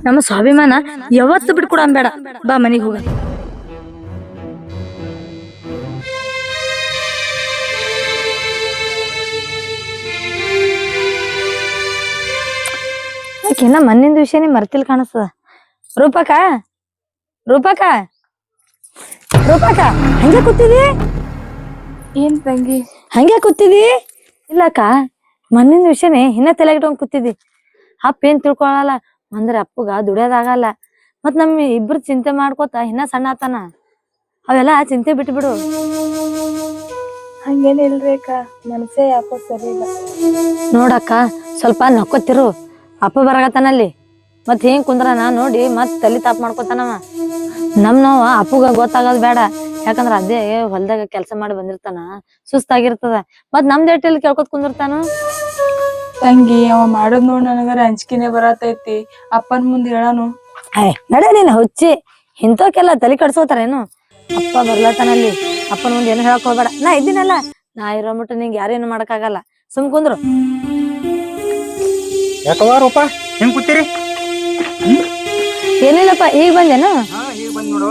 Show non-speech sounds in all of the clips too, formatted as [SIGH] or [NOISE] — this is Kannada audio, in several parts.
ನಮ್ಮ ಸ್ವಾಭಿಮಾನ ಯಾವತ್ತು ಬಿಟ್ಕೊಡ ಬೇಡ ಬಾ ಮನೆಗೆ ಹೋಗ. ಆಕಿನ್ನ ಮನ್ನಿಂದ ವಿಷಯನೇ ಮರ್ತಿಲ್ ಕಾಣಿಸ್ತದ? ರೂಪಕ? ರೂಪಕ? ರೂಪಕ ಹಂಗೆ ಕೂತಿದಿ? ಏನ್ ತಂಗಿ? ಹಂಗೆ ಕೂತಿದಿ? ಇಲ್ಲಕ್ಕ ಮಣ್ಣಿನ ವಿಷಯನೇ ಇನ್ನ ತಲೆಗಿಟ್ಕೊಂಡ್ ಕೂತಿದ್ದಿ ಅಪ್ಪ ಏನ್ ತಿಳ್ಕೊಳಲ್ಲ ಅಂದ್ರೆ ಅಪ್ಪಗ ದುಡಿಯೋದಾಗಲ್ಲ. ಮತ್ ನಮ್ ಇಬ್ರು ಚಿಂತೆ ಮಾಡ್ಕೋತ ಇನ್ನ ಸಣ್ಣ ಆತನ ಅವೆಲ್ಲ ಚಿಂತೆ ಬಿಟ್ಬಿಡು. ಹಂಗೇನಿಲ್ರಿ ಅಕ್ಕ ಮನಸ್ಸೇ ಯಾಕೋ ಸರಿ ಇಲ್ಲ ನೋಡಕ್ಕ ಸ್ವಲ್ಪ ನಕ್ಕೋತಿರು. ಅಪ್ಪ ಬರಗತ್ತಾನಲ್ಲಿ ಮತ್ ಹಿಂಗ್ ಕುಂದ್ರನ ನೋಡಿ ಮತ್ ತಲೆ ತಾಪ್ ಮಾಡ್ಕೋತಾನವ. ನಮ್ ನಾವ ಅಪ್ಪಗ ಗೊತ್ತಾಗೋದ್ ಬೇಡ. ಯಾಕಂದ್ರ ಅದೇ ಹೊಲ್ದಾಗ ಕೆಲ್ಸ ಮಾಡಿ ಬಂದಿರ್ತಾನ. ಸುಸ್ತಾಗಿರ್ತದ. ಮತ್ ನಮ್ ಡೇಟಲ್ಲಿ ಕೇಳ್ಕೊತ್ ಕುಂದಿರ್ತಾನ? ತಂಗಿ ಅವ ಮಾಡೋದ್ ನೋಡ್ ನನಗರ ಅಂಜಿಕೆನೆ ಬರತೈತಿ. ಅಪ್ಪನ್ ಮುಂದ್ ಹೇಳಾನು ಏ ನಡೆ ನೀನ್ ಹುಚ್ಚಿ. ಇಂಥವಕ್ಕೆಲ್ಲ ತಲೆ ಕಡ್ಸೋತಾರೇನು ಅಪ್ಪ ಬರ್ಲತ್ತನಲ್ಲಿ ಅಪ್ಪನ ಮುಂದೆ ಏನು ಹೇಳಕ್ ಹೋಗ್ಬೇಡ. ನಾ ಇದ್ದೀನಲ್ಲ ನಾ ಇರೋ ಮಟ್ಟ ನಿಂಗೆ ಯಾರೇನು ಮಾಡಕ್ಕಾಗಲ್ಲ. ಸುಮ್ ಕುಂದ್ರು. ಯಾಕವ್ವ ರೂಪ ಹೆಂಗ್ ಕೂತೀರಿ? ಏನಿಲ್ಲಪ್ಪ ಈಗ ಬಂದೇನು? ಹಾ ಈಗ ಬಂದ್ ನೋಡು.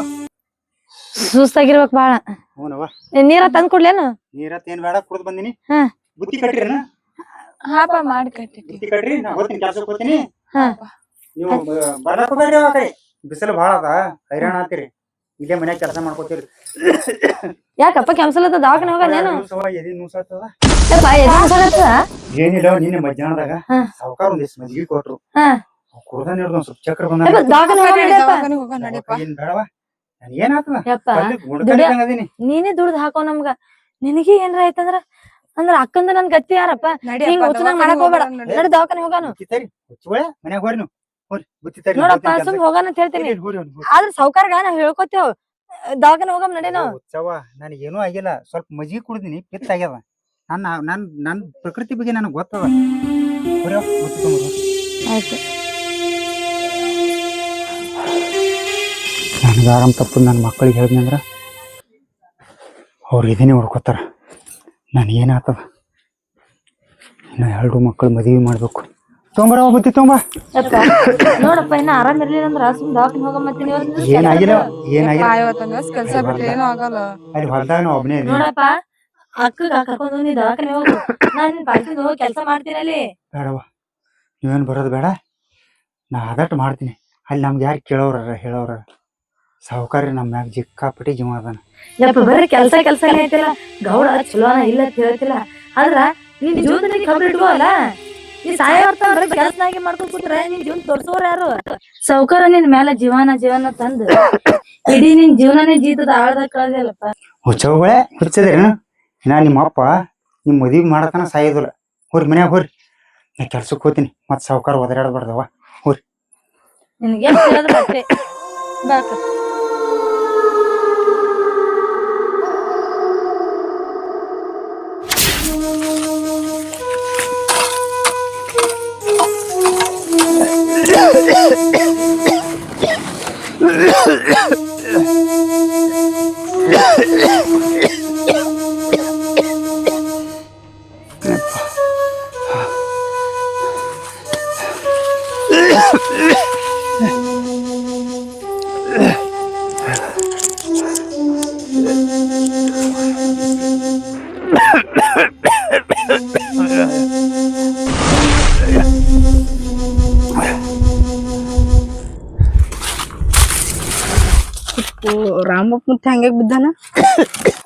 ಸುಸ್ತಾಗಿರ್ಬೇಕ್ ಬಾಳ. ಹ್ಞೂನವ್ವ. ಏ, ನೀರ ತಂದ್ ಕೊಡ್ಲೇನು? ನೀರತ್ ಏನ್ ಬೇಡ ಕುಡ್ದು ಬಂದಿನಿ. ಹಾ. ಬುತ್ತಿ ಹಾಪ ಮಾಡಿ ಕಟ್ಟಿಟ್ಟಿ ಬುತ್ತಿ ಕಟ್ರಿ ನಾ ಹೋಗ್ತೀನಿ ಕೆಲ್ಸಕ್ಕೆ ಹೋಗ್ತೀನಿ. ಹಾ. ನೀವು ಆ ಕಡೆ. ಬಿಸಿಲು ಭಾಳ ಅದ ಹೈರಾಣ ಆತಿರಿ ಇಲ್ಲೇ ಮನ್ಯಾಗ ಕೆಲಸ ಮಾಡ್ಕೋತೀರಿ ಯಾಕಪ್ಪ ಕ್ಯಾನ್ಸಲ್ ದವಾಖಾನೆ ಹೋಗೋದೇನು ಸವ ಎದಿ ನೂಸಾತದ ಯಪ್ಪ ಎದೆ ನುಸಾಗತ್ತದ? ಏನಿಲ್ಲ ನಿನ್ನೆ ಮಧ್ಯಾಹ್ನದಾಗ ಹಾ. ಸಾವುಕಾರ ಒಂದಿಷ್ಟು ಮಜ್ಜಿಗೆ ಕೊಟ್ರು. ಹಾ. ಕುಡ್ದ ನೀಡ್ದು ಒಂದ್ ಸ್ವಲ್ಪ ಚಕ್ರ ಯಪ್ಪ, ಬಂದ ದವಾಖಾನೆ ಹೋಗಣ ನಡಿಯಪ್ಪ. ದವಾಖಾನಿಗ್ ಹೋಗೋಣ ನಡಿಯಪ್ಪ. ಏನ್ ಬೇಡವಾ ನನ್ ಏನಾಗ್ತದ ಯಪ್ಪ ದುಡ್ಯ- ನೀನೇ ದುಡ್ದು ಹಾಕೋ ನಮ್ಗ. ನಿನಗೆ ಏನ್ರ ಆಯ್ತಂದ್ರ? ಅಂದ್ರ ಅಕ್ಕಂದ ನನ್ ಗತಿ ಯಾರಪ್ಪ? ಹಿಂಗ್ ಮಾಡಕ್ ಹೋಗ್ಬೇಡ. ನಡಿ. ದವಾಖಾನೆ ಹೋಗಾನು. ಮನ್ಯಾಗ ಹೋರಿ ನೋಡಪ್ಪ ಸುಮ್ ಹೋಗಾನ ಅಂತ ಹೇಳ್ತೀನಿ. ಆದ್ರ ಸೌಕರ್ಗ ನಾವ್ ಹೇಳ್ಕೊತೇವ್. ದವಾಖಾನೆ ಹೋಗಮ್ ನಡಿ ನಾವು. ಉತ್ಸವ ನನಗೆ ಏನೂ ಆಗಿಲ್ಲ. ಸ್ವಲ್ಪ ಮಜ್ಜಿಗೆ ಕುಡ್ದಿನಿ ಪಿತ್ತ ಆಗ್ಯದ. ನನ್ನ ನನ್ ನನ್ ಪ್ರಕೃತಿ ಬಗ್ಗೆ ನನಗೆ ಗೊತ್ತದ. ಬರೀ ಬುತ್ತಿ ತಗೊಂಡ್ ಹೋಗ್ರಿ. ಆಯ್ತು. ನನಗೆ ಆರಾಮ್ ತಪ್ಪು ನನ್ನ ಮಕ್ಕಳಿಗೆ ಹೇಳಿದ್ನಂದ್ರ ಅಂದ್ರೆ. ಅವ್ರು ಇದನ್ನೇ ಹೊಡ್ಕೋತಾರ. ನಾನು ಏನಾಗ್ತದ ಇನ್ನು ಎರಡು ಮಕ್ಕಳು ಮದುವೆ ಮಾಡ್ಬೇಕು. ತೊಂಬರ ಬುತ್ತಿ ತೊಂಬ ಯಪ್ಪ ನೋಡಪ್ಪ ಇನ್ನ ಆರಾಮ್ ಇರ್ಲಿಲ್ಲ ಅಂದ್ರ ಸುಮ್ ದವಾಖಾನೆ ಹೋಗಮ್ ಮತ್ತೀನಿ ಏನಾಗಿಲ್ಲ ಏನಾಗಿಲ್ಲ. ಆ, ಕೆಲಸ ಬಿಟ್ರೆ ಏನೂ ಆಗಲ್ಲ. ಅಲ್ಲಿ ಹೊಲ್ದಾಗ ನಾವು ಒಬ್ಬನೇ ಇದೀನಿ ನೋಡಪ್ಪ ಅಕ್ಕಗ ಕರ್ಕೊಂಡು ಬಂದಿ ದವಾಖಾನೆ ಹೋಗು. ನಾನು ಪಾಲ್ಕಿಂದ ಹೋಗಿ ಕೆಲಸ ಮಾಡ್ತೀನಿ ಅಲ್ಲಿ. ಬೇಡವ ನೀವೇನು ಬರೋದು ಬೇಡ. ನಾ ಆದಟ್ಟು ಮಾಡ್ತೀನಿ. ಅಲ್ಲಿ ನಮ್ಗೆ ಯಾರು ಕೇಳೋರ ಹೇಳೋರ ಸಾವುಕಾರಿ ನಮ್ಮ ಮ್ಯಾಗ ಜಿಕ್ಕಾಪಟ್ಟಿ ಜೀವ ಅದಾನ. ಯಪ್ಪ ಬರ್ರಿ ಕೆಲಸ ಕೆಲಸ ಐತಿಲ್ಲ? ಗೌಡ ಚಲೋನ ಇಲ್ಲ ಅಂತ ಹೇಳ್ತಿಲ್ಲ. ಆದ್ರ ನೀನ್ ಜೀವನದಲ್ಲಿ ಖಬರ್ ಇಟ್ಕೋ ಅಲ್ಲ ನೀ ಸಾಯ ಕೆಲಸನಾಗಿ ಮಾಡ್ಕೊಂಡ್ ಕೂತ್ರೆ ನೀನ್ ಜೀವನ ತೋರ್ಸೋರ್ ಯಾರು? ಸಾವುಕಾರ ನಿನ್ ಮೇಲೆ ಜೀವನ ಜೀವನ ತಂದು. ಇಡೀ ನಿನ್ ಜೀವನನೇ ಜೀತದ ಆಳದ ಕಳ್ದಿಲ್ಲಪ್ಪ ಹುಚ್ಚವುಗಳೇ ಹುಚ್ಚದ್ರೇನು? ನಾ ನಿಮ್ಮ ಅಪ್ಪ ನಿಮ್ಮ ಮದ್ವಿ ಮಾಡತನ ಸಾಯೋದಿಲ್ಲ. ಹೋರಿ ಮನ್ಯಾಗ ಹೋರಿ. ನಾ ಕೆಲ್ಸಕ್ಕೆ ಹೋಗ್ತೀನಿ. ಮತ್ತೆ ಸಾವುಕಾರ ಒದರಾಡಬಾರ್ದವ. ನಿನ್ಗೆ ಎಷ್ಟು Yeah. ಬಾಕ ರಾಮಪ್ಪ ಮುತ್ತೆ ಹಂಗೆ ಬಿದ್ದಾನ?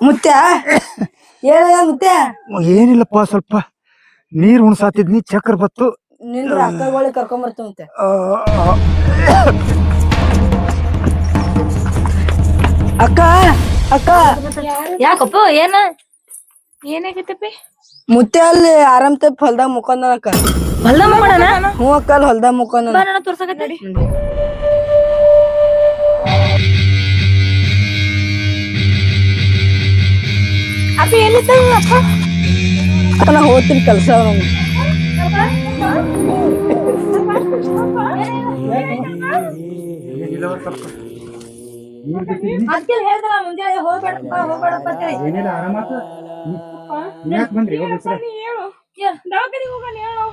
ಮುತ್ಯ? ಹೇಳ ಮುತ್ಯ. ಏನಿಲ್ಲಪ್ಪ ಸ್ವಲ್ಪ ನೀರ್ ಉಣ್ಸಾತಿದ್ನಿ ಚಕ್ರ ಬತ್ತು. ನಿಂದ್ರ ಅಕ್ಕಗಳಿಗೆ ಕರ್ಕೊಂಡ್ ಬರ್ತೀನಿ ಮುತ್ಯ. ಅಕ್ಕ ಅಕ್ಕ. ಯಾಕಪ್ಪ ಏನ? ಏನಾಗೈತಪ್ಪಿ? ಮುತ್ತೆ ಅಲ್ಲಿ ಆರಾಮ್ ತಪ್ಪ ಹೊಲ್ದಾಗ ಮುಕೊಂಡ ಅಕ್ಕ. ಹೊಲ್ದ ಮಾಡೋಣ ಹ್ಞೂ ಅಕ್ಕ ಅಲ್ಲಿ ಹೊಲ್ದಾಗ ತೋರ್ಸಕತ್ತಿ. ಅಪ್ಪಿ ಎಲ್ಲಿದ್ದ ಅಪ್ಪ ಅಕ್ಕ ನಾ ಹೋಗ್ತೀನಿ ಕೆಲ್ಸ ಅದ ನಂಗೆ. ಅದಕ್ಕೆ ಹೇಳ್ದಲ್ಲ ಮುಂಜಾನೆ ಹೋಗ್ಬೇಡಪ್ಪ ಹೋಗ್ಬೇಡಪ್ಪ ಅಂತ ಹೇಳಿ. ಏನಿಲ್ಲ ಆರಾಮಾತ ಯಾಕೆ ಬಂದ್ರಿ ಹೋಗಿ ಬಿಸ್ರ. ಹೇಳು ದವಾಖಾನಿಗೆ ಹೋಗೋಣ ಹೇಳು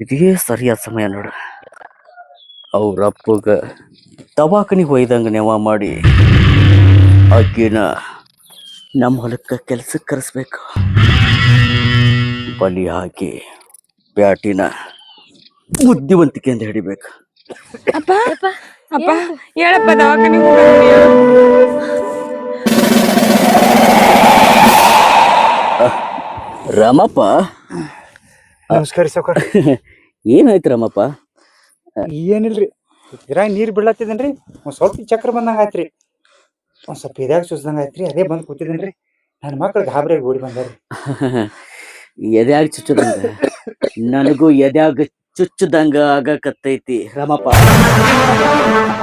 ಇದೇ ಸರಿಯಾದ ಸಮಯ ನೋಡು. ಅವ್ರ ಅಪ್ಪಗ ದವಾಖಾನಿಗೆ ಒಯ್ದಂಗೆ ನೆವ ಮಾಡಿ ಆಕಿನ ನಮ್ಮ ಹೊಲಕ್ಕೆ ಕೆಲ್ಸಕ್ಕೆ ಕರೆಸ್ಬೇಕು. ಬಲಿ ಹಾಕಿ ಬ್ಯಾಟಿನ ಬುದ್ಧಿವಂತಿಕೆಯಿಂದ ಹಿಡಿಬೇಕು. ಅಪ್ಪ ಅಪ್ಪ ಹೇಳಪ್ಪ ದವಾಖಾನಿಗೆ ಹೋಗೋಣ ರಾಮಪ್ಪ? ನಮಸ್ಕಾರ ಸೌಕರ್ [LAUGHS] ಏನಾಯ್ತು ರಾಮಪ್ಪ? ಏನಿಲ್ರಿ ಇದ್ರಾಗ ನೀರು ಬೀಳತ್ತಿದೇನ್ರಿ ಒಂದು ಸ್ವಲ್ಪ ಚಕ್ರ ಬಂದಂಗ ಆಯ್ತ್ರಿ. ಒಂದ್ ಸ್ವಲ್ಪ ಇದಾಗ ಸುಸ್ದಂಗ ಆಯ್ತ್ರಿ ಅದೇ ಬಂದು ಕೂತಿದ್ದೇನ್ರಿ ನನ್ನ ಮಕ್ಳು ಗಾಬರಿಯಾಗಿ ಓಡಿ ಬಂದಾರಿ. [LAUGHS] ಎದ್ಯಾಗ ಚುಚ್ಚದಂಗ ನನಗೂ ಎದ್ಯಾಗ ಚುಚ್ಚದಂಗ ಆಗಕತ್ತೈತಿ ರಾಮಪ್ಪ.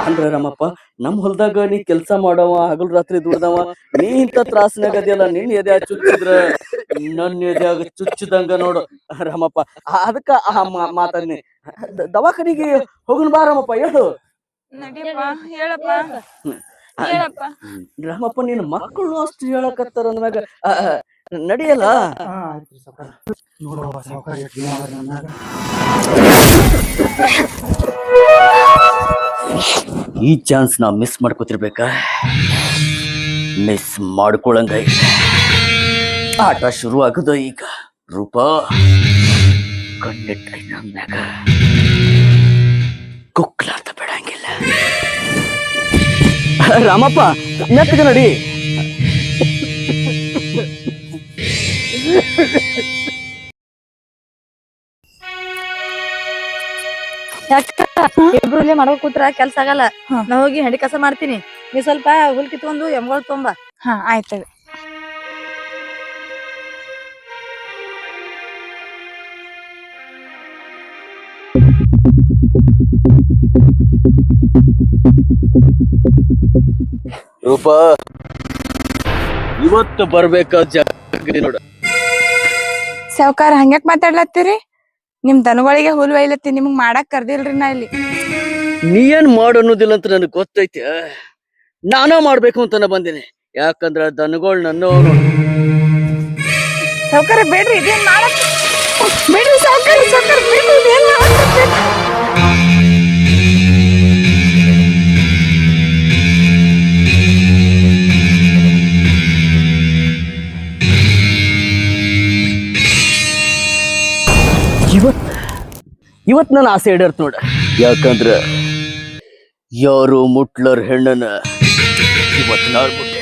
ಅಂದ್ರ ರಾಮಪ್ಪ ನಮ್ ಹೊಲ್ದಾಗ ನೀ ಕೆಲ್ಸ ಮಾಡವ ಹಗಲ್ ರಾತ್ರಿ ದುಡ್ದವ ನೀ ಇಂತ ತ್ರಾಸನಾಗ ಅದಿಯಲ್ಲ ನಿನ್ ಎದೆ ಚುಚ್ಚಿದ್ರ? ನನ್ನ ಎದ್ಯಾಗ ಚುಚ್ಚದಂಗ ನೋಡು. ರಾಮಪ್ಪ ಅದಕ್ಕ ಆ ಮಾ- ಮಾತನ್ನಿ. ದವಾಖಾನಿಗೆ ಹೋಗನ್ ಬಾ ರಾಮಪ್ಪ ಹೇಳು ನಡಿಯಪ್ಪ ಹೇಳಪ್ಪ. ಹೇಳಪ್ಪ. ರಾಮಪ್ಪ ನಿನ್ ಮಕ್ಕಳು ಅಷ್ಟು ಹೇಳಕತ್ತಾರ ಆ, ನಡಿಯಲ್ಲ? ನೋಡುವ ಈ ಚಾನ್ಸ್ ನಾ ಮಿಸ್ ಮಾಡ್ಕೋತಿರ್ಬೇಕಾ? ಮಿಸ್ ಮಾಡ್ಕೊಳಂಗ ಆಟ ಶುರು ಆಗದ ಈಗ? ರೂಪ ಕಣ್ಣಿಟ್ಟ ನಮ್ಯಾಗ ಕುಕ್ಲಾತ ಬಿಡಂಗಿಲ್ಲ. ರಾಮಪ್ಪ ನೆಟ್ಟಗೆ ನಡಿ. ಇಬ್ರು ಇಲ್ಲೇ ಮಾಡ್ಕೊಂಡ್ ಕೂತ್ರ ಕೆಲ್ಸ ಆಗಲ್ಲ. ನಾ ಹೋಗಿ ಹೆಂಡಿ ಕಸ ಮಾಡ್ತೀನಿ. ನೀ ಸ್ವಲ್ಪ ಹುಲ್ ಕಿತ್ಕೊಂಡು ಎಮ್ಗೊಳ್ ತೊಂಬ. ಹಾ ಆಯ್ತು ರೂಪ ಇವತ್ತು ಬರ್ಬೇಕಾದ ಜಾಗ ನೋಡ. ಸಾವ್ಕಾರ ಹಂಗ್ಯಾಕ್ ಮಾತಾಡ್ಲತ್ತೀರಿ? ನಿಮ್ ದನಗಳಿಗೆ ಹುಲ್ ಒಯ್ಲತ್ತಿ ನಿಮ್ಗ್ ಮಾಡಕ್ ಕರ್ದಿಲ್ರಿ ನಾ ಇಲ್ಲಿ. ನೀ ಏನ್ ಮಾಡು ಅನ್ನೋದಿಲ್ಲ ಅಂತ ನನಗೆ ಗೊತ್ತೈತಿ. ನಾನ ಮಾಡ್ಬೇಕು ಅಂತ ಬಂದಿನಿ. ಯಾಕಂದ್ರ ದನಗಳು ನನ್ನ ಸಾವ್ಕಾರ ಬೇಡ್ರಿ ಇದೇನ್ ಮಾಡಕ್ ಬೇಡ್ರಿ ಸಾವ್ಕಾರ ಸಾವ್ಕಾರ ಬೇಡ್ರಿ ಇದೇನ್ ಮಾಡಕ್ ಇವತ್ ನನ್ನ ಆಸೆ ಈಡೇರ್ತ ನೋಡ. ಯಾಕಂದ್ರ ಯಾರು ಮುಟ್ಲರ್ ಹೆಣ್ಣನ ಇವತ್ ನಾಳ್ ಮುಟ್ಟೆ.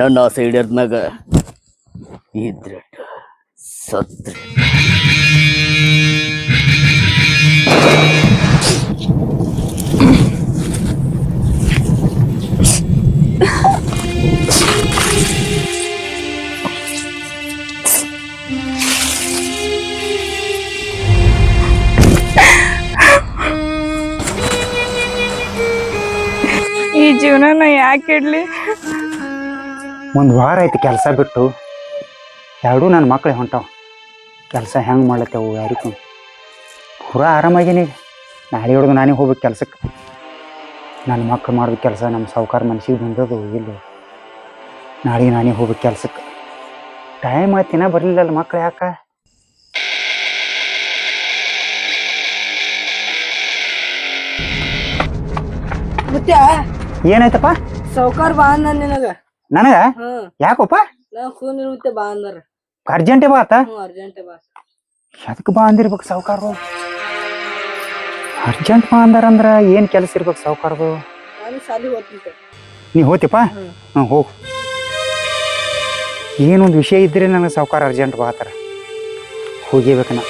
ನನ್ನ ಆಸೆ ಈಡೇರ್ದ್ಮ್ಯಾಗ ಇದ್ರ ಸತ್ರ ಯಾಕೆ ಇಡ್ಲಿ? ಒಂದ್ ವಾರ ಆಯ್ತು ಕೆಲಸ ಬಿಟ್ಟು. ಎರಡೂ ನನ್ನ ಮಕ್ಳು ಹೊಂಟಾವ. ಕೆಲಸ ಹೆಂಗೆ ಮಾಡ್ಲತ್ತೇವು ಯಾರಿಗೂ? ಪೂರ ಆರಾಮಾಗೀನಿ. ನಾಳೆ ಹಿಡಿದು ನಾನೇ ಹೋಗ್ಬೇಕು ಕೆಲ್ಸಕ್ಕೆ ನನ್ನ ಮಕ್ಳು ಮಾಡ್ಬೇಕು ಕೆಲಸ ನಮ್ಮ ಸಾವುಕಾರ ಮನ್ಸಿಗೆ ಬಂದದು ಇಲ್ಲ. ನಾಳೆ ನಾನೇ ಹೋಗ್ಬೇಕು ಕೆಲ್ಸಕ್ಕೆ ಟೈಮ್ ಆಯ್ತು ಇನ್ನೂ ಬರಲಿಲ್ಲಲ್ಲ ಮಕ್ಳು ಯಾಕೆ? ಏನಾಯ್ತಪ್ಪ? ಸಾವ್ಕಾರ ಬಾ ಅಂದ ನಿನಗ? ನನಗ? ಹ್ಮ್ ಯಾಕಪ್ಪ ನಾ ಫೋನ್ ಇರುತ್ತೆ ಬಾ ಅಂದಾರ ಅರ್ಜೆಂಟೇ ಬಾ ಆತ? ಹ್ಮ್ ಅರ್ಜೆಂಟ್ ಬಾ ಅದಕ್ಕೆ ಬಾ ಅಂದಿರ್ಬೇಕು ಸಾವುಕಾರರು ಅರ್ಜೆಂಟ್ ಬಾ ಅಂದಾರಂದ್ರ ಏನು ಕೆಲಸ ಇರ್ಬೇಕು ಸಾವುಕಾರದು ನಾನು ಸಾಲಿ ನೀ ಹೋತಿಪ್ಪ. ಹ್ಞೂ ಹೋಗು. ಏನೊಂದು ವಿಷಯ ಇದ್ರೆ ನನಗೆ ಸಾವುಕಾರ ಅರ್ಜೆಂಟ್ ಬಾತಾರ ಹೋಗಿಬೇಕು ನಾ.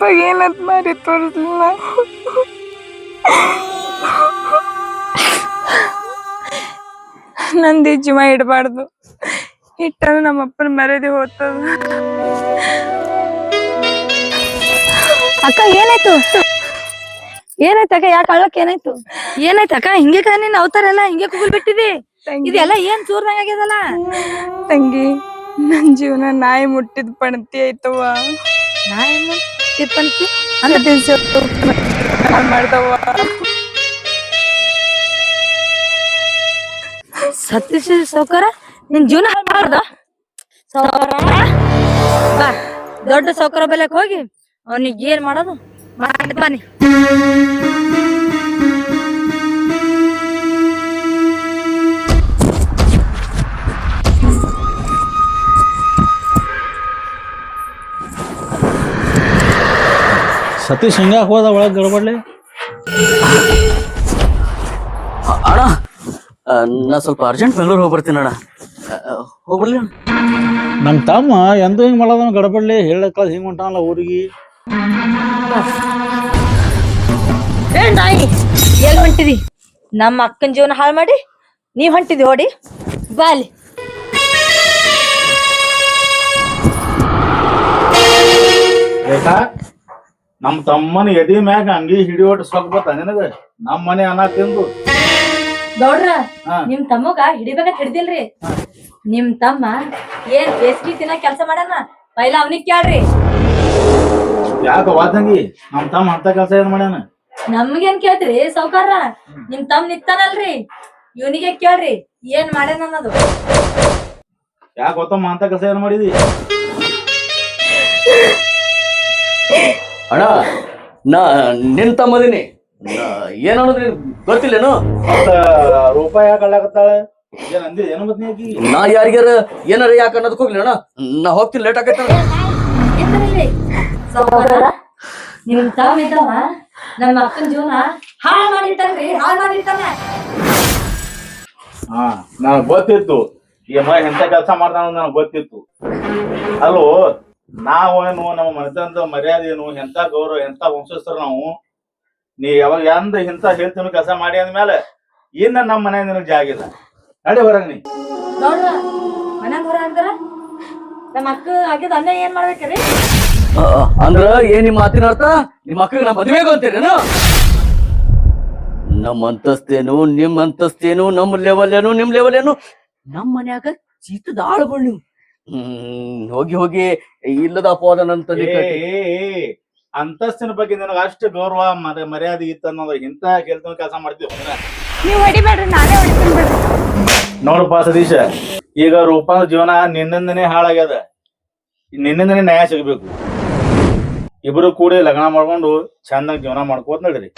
ಅಪ್ಪ ಏನಂತ ಮಾಡಿ ತೋರಿಸ್ಲಿಲ್ಲ ನಂದಿ ಜೀವ ಇಡಬಾರ್ದು ಇಟ್ಟರೆ ನಮ್ಮ ಅಪ್ಪನ ಮರ್ಯಾದೆ ಹೋಗ್ತದ ಅಕ್ಕ ಏನಾಯ್ತು ಏನಾಯ್ತು ಅಕ್ಕ ಯಾಕೆ ಅಳಕ್ ಏನಾಯ್ತು ಏನಾಯ್ತು ಅಕ್ಕ ಹಿಂಗೆ ಕ ನೀನ್ ಅವತಾರಲ್ಲ ಹಿಂಗೆ ಕೂಗಲ್ ಬಿಟ್ಟಿದಿ ಇದೆಲ್ಲ ಏನ್ ಚೂರ್ದಂಗ ಆಗ್ಯದಲ್ಲ ತಂಗಿ ನನ್ ಜೀವನ ನಾಯಿ ಮುಟ್ಟಿದ್ ಪಣತಿ ಆಯ್ತವ ನಾ ಏನ್ ತಿನ್ಸಿ ಮಾಡ್ತಾವ ಸತೀಶ್ ಸೌಕರ, ನಿನ್ ಜೀವನ ಸೌಕರ? ಬಾ, ದೊಡ್ಡ ಸೌಕರ ಬೆಲೆಕ್ ಹೋಗಿ ಅವ್ನಿಗೆ ಏನ್ ಮಾಡೋದು? ಮಾಡಿ ಬನ್ನಿ ಸತೀಶ್ ಹಂಗ ಹೋದ ಒಳಗ್ ಗಡಬಡ್ಲಿ? ಅಣ್ಣ ಆ, ನಾ ಸ್ವಲ್ಪ ಅರ್ಜೆಂಟ್ ಬೆಂಗಳೂರು ಹೋಗಿ ಬರ್ತೀನಿ ಅಣ್ಣ ಹೋಗ್ಬರ್ಲಿ ಅಣ್ಣ. ನಮ್ ತಮ್ಮ ಎಂದೂ ಹಿಂಗ್ ಮಾಡೋದನ ಗಡಬಡ್ಲಿ ಹೇಳಕ್ಕ ಹಿಂಗ್ ಹೊಂಟಾನಲ್ಲ ಊರಿಗೆ. ಏ ನಾಯಿ ಎಲ್ ಹೊಂಟಿದಿ? ನಮ್ಮ ಅಕ್ಕನ ಜೀವನ ಹಾಳು ಮಾಡಿ ನೀವ್ ಹೊಂಟಿದಿ ಓಡಿ. ಬಾಲಿ ಬೇಕಾ ನಮ್ ತಮ್ಮನ ಎದಿ ಮ್ಯಾಗ ಅಂಗಿ ಹಿಡಿಯೋಟ್ ಸೊಕ್ ಬತ್ತ ನಿನಗ? ನಮ್ ಮನೆ ಅನ್ನ ತಿಂದು. ಗೌಡ್ರ ಹಾ. ನಿಮ್ ತಮ್ಮಗ ಹಿಡಿಬೇಕ ಹಿಡ್ದಿಲ್ರಿ. ನಿಮ್ ತಮ್ಮ ಏನ್ ಬೇಸಿಗೆ ದಿನ ಕೆಲ್ಸ ಮಾಡ್ಯಾನ? ಪೈಲ ಅವನಿಗೆ ಕೇಳ್ರಿ. ಯಾಕ ವಾದಂಗಿ ನಮ್ ತಮ್ಮ ಅಂತ ಕೆಲಸ ಏನ್ ಮಾಡ್ಯಾನ? ನಮ್ಗೇನ್ ಕೇಳ್ತ್ರಿ ಸೌಕಾರ ನಿಮ್ ತಮ್ಮ ನಿತ್ತಾನಲ್ರಿ ಇವನಿಗೆ ಕೇಳ್ರಿ ಏನ್ ಮಾಡ್ಯಾನ ಅನ್ನೋದು. ಯಾಕೆ ಗೊತ್ತಮ್ಮ ಅಂತ ಕೆಲಸ ಏನ್ ಮಾಡಿದಿ? ಅಣ್ಣ ನಾ ನಿನ್ ತಮ್ಮದಿನಿ. ಏನ್ ಅನ್ನೋದ್ರಿ ಗೊತ್ತಿಲ್ಲೇನು? ಮತ್ತ ರೂಪ ಯಾಕ ಅಳ್ಳಾಕತ್ತಾಳ ಏನ್ ಅಂದಿ ಏನು ಮತ್ ನೀ ಯಾರಿಗಾರ ಏನಾರ ಯಾಕೆ ಅನ್ನೋದಕ್ಕೆ ಹೋಗ್ಲಿ ಅಣ್ಣ. ನಾ ಹೋಗ್ತೀನಿ ಲೇಟ್ ಆಗತ್ತ ನಿಮ್ ಇದ್ದವ? ಅಕ್ಕನ ಜೀವನ ಹಾಳ್ ಹಾಳ್ ಹಾ ನನಗ್ ಗೊತ್ತಿತ್ತು. ಈ ಮಗ ಎಂತ ಕೆಲಸ ಮಾಡ್ತಾನ ನನಗ್ ಗೊತ್ತಿತ್ತು. ಅಲ್ಲೋ ನಾವು ಏನು ನಮ್ಮ ಮನೆತನದ ಮರ್ಯಾದೆ ಏನು ಎಂತ ಗೌರವ ಎಂತ ವಂಶಸ್ಥರು ನಾವು ನೀ ಯಾವಾಗ ಎಂದ ಇಂತ ಹೇಳ್ತೀನಿ ಕೆಲಸ ಮಾಡಿ ಅಂದ್ಮೇಲೆ ಇನ್ನ ನಮ್ಮ ಮನೆ ನಿನಗೆ ಜಾಗ ಇಲ್ಲ. ನಡಿ ಹೊರಗ್ ನೀ. ನೋಡ್ರ ಮನ್ಯಾಗ ಹೊರ ಅಂದ್ರ ನಮ್ಮ ಅಕ್ಕ ಆಗಿದ ಅನ್ನ ಏನ್ ಮಾಡ್ಬೇಕ್ರಿ? ಅಂದ್ರ ಏನ್ ನಿಮ್ಮ ಮಾತಿನ ಅರ್ಥ? ನಿಮ್ಮ ಮಕ್ಕಳಿಗೆ ನಾ ಮದುವೆ ಅಂತೀರೇನು ನಮ್ಮ ಅಂತಸ್ತೇನು ನಿಮ್ ಅಂತಸ್ತೇನು ನಮ್ಮ ಲೆವೆಲ್ ಏನು ನಿಮ್ ಲೆವೆಲ್ ಏನು? ನಮ್ಮ ಮನ್ಯಾಗ ಚೀತದ ಆಳುಗಳು ನೀವು. ಹ್ಮ್ ಹೋಗಿ ಹೋಗಿ ಇಲ್ಲದ ಅಪವಾದನಂತ ಅಂತಸ್ತಿನ ಬಗ್ಗೆ ನನಗೆ ಅಷ್ಟು ಗೌರವ ಮರ- ಮರ್ಯಾದೆ ಇತ್ತು ಅನ್ನೋದು ಇಂತ ಕೆಲ್ಸ ಕೆಲಸ ಮಾಡ್ತೀವಿ ನೀವ್ ಹೊಡಿಬೇಡ್ರಿ ನಾನೇ ಹೊಡಿತೀನಿ ಬಿಡ್ರಿ. ನೋಡಪ್ಪ ಸತೀಶ ಈಗ ರೂಪಾ ಜೀವನ ನಿನ್ನಿಂದನೇ ಹಾಳಾಗ್ಯದ. ನಿನ್ನಿಂದನೇ ನ್ಯಾಯ ಸಿಗಬೇಕು. ಇಬ್ರು ಕೂಡಿ ಲಗ್ನ ಮಾಡ್ಕೊಂಡು ಚಂದಾಗಿ ಜೀವನ ಮಾಡ್ಕೋತ ನಡ್ರಿ.